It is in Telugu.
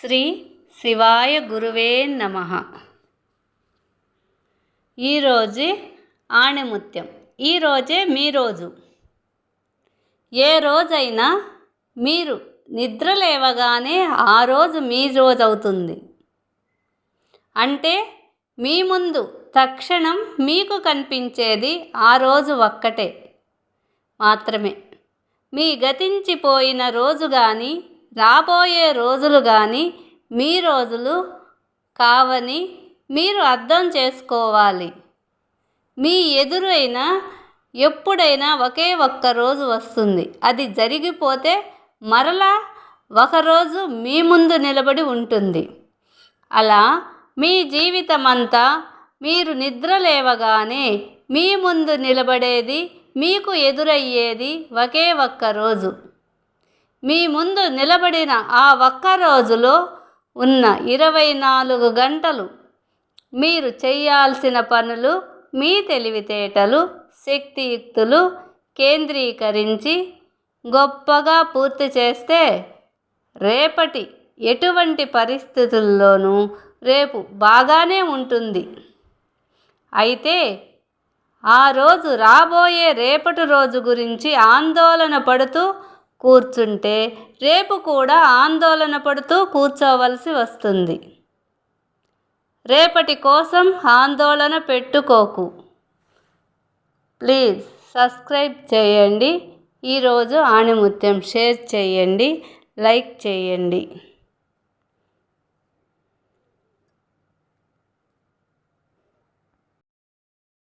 శ్రీ శివాయ గురువే నమ. ఈరోజు ఆణిముత్యం. ఈరోజే మీ రోజు. ఏ రోజైనా మీరు నిద్ర లేవగానే ఆ రోజు మీ రోజు అవుతుంది. అంటే మీ ముందు తక్షణం మీకు కనిపించేది ఆ రోజు ఒక్కటే. మాత్రమే. మీ గతించిపోయిన రోజు కానీ రాబోయే రోజులు కానీ మీ రోజులు కావని మీరు అర్థం చేసుకోవాలి. మీ ఎదురైన ఎప్పుడైనా ఒకే ఒక్క రోజు వస్తుంది. అది జరిగిపోతే మరలా ఒకరోజు మీ ముందు నిలబడి ఉంటుంది. అలా మీ జీవితమంతా మీరు నిద్ర లేవగానే మీ ముందు నిలబడేది మీకు ఎదురయ్యేది ఒకే ఒక్క రోజు. మీ ముందు నిలబడిన ఆ ఒక్క రోజులో ఉన్న ఇరవై నాలుగు గంటలు మీరు చేయాల్సిన పనులు మీ తెలివితేటలు శక్తియుక్తులు కేంద్రీకరించి గొప్పగా పూర్తి చేస్తే రేపటి ఎటువంటి పరిస్థితుల్లోనూ రేపు బాగానే ఉంటుంది. అయితే ఆ రోజు రాబోయే రేపటి రోజు గురించి ఆందోళన పడుతూ కూర్చుంటే రేపు కూడా ఆందోళన పడుతూ కూర్చోవలసి వస్తుంది. రేపటి కోసం ఆందోళన పెట్టుకోకు. ప్లీజ్ సబ్స్క్రైబ్ చేయండి. ఈరోజు ఆణిముత్యం షేర్ చేయండి. లైక్ చేయండి.